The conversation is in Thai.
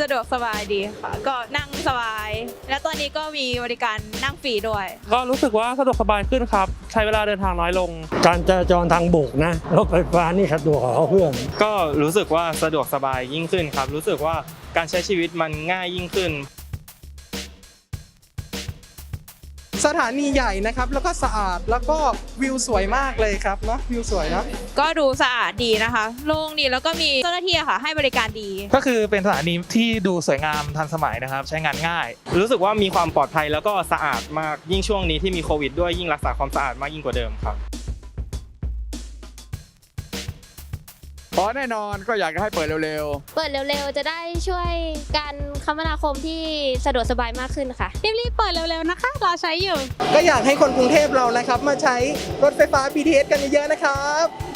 สะดวกสบายดีค่ะ ก็นั่งสบาย และตอนนี้ก็มีบริการนั่งฟรีด้วย ก็รู้สึกว่าสะดวกสบายขึ้นครับ ใช้เวลาเดินทางน้อยลง การจราจรทางบกนะรถไฟฟ้านี่สะดวกกว่าเขาเพื่อนก็รู้สึกว่าสะดวกสบายยิ่งขึ้นครับ รู้สึกว่าการใช้ชีวิตมันง่ายยิ่งขึ้น สถานีใหญ่นะครับ แล้วก็สะอาดแล้วก็วิวสวยมากเลยครับเนาะวิวสวยเนาะก็ดูสะอาดดีนะคะ โล่งดีแล้วก็มีเจ้าหน้าที่อะค่ะ ให้บริการดี ก็คือเป็นสถานีที่ดูสวยงามทันสมัยนะครับ ใช้งานง่าย รู้สึกว่ามีความปลอดภัยแล้วก็สะอาดมากยิ่งช่วงนี้ที่มีโควิดด้วยยิ่งรักษาความสะอาดมากยิ่งกว่าเดิมครับ เพราะแน่นอนก็อยากจะให้เปิดเร็วเปิดเร็วๆ จะได้ช่วยการคมนาคมที่สะดวกสบายมากขึ้นค่ะ รีบๆเปิดเร็วๆนะคะ รอใช้อยู่ ก็อยากให้คนกรุงเทพเรานะครับ มาใช้รถไฟฟ้า BTS กันเยอะๆนะครับ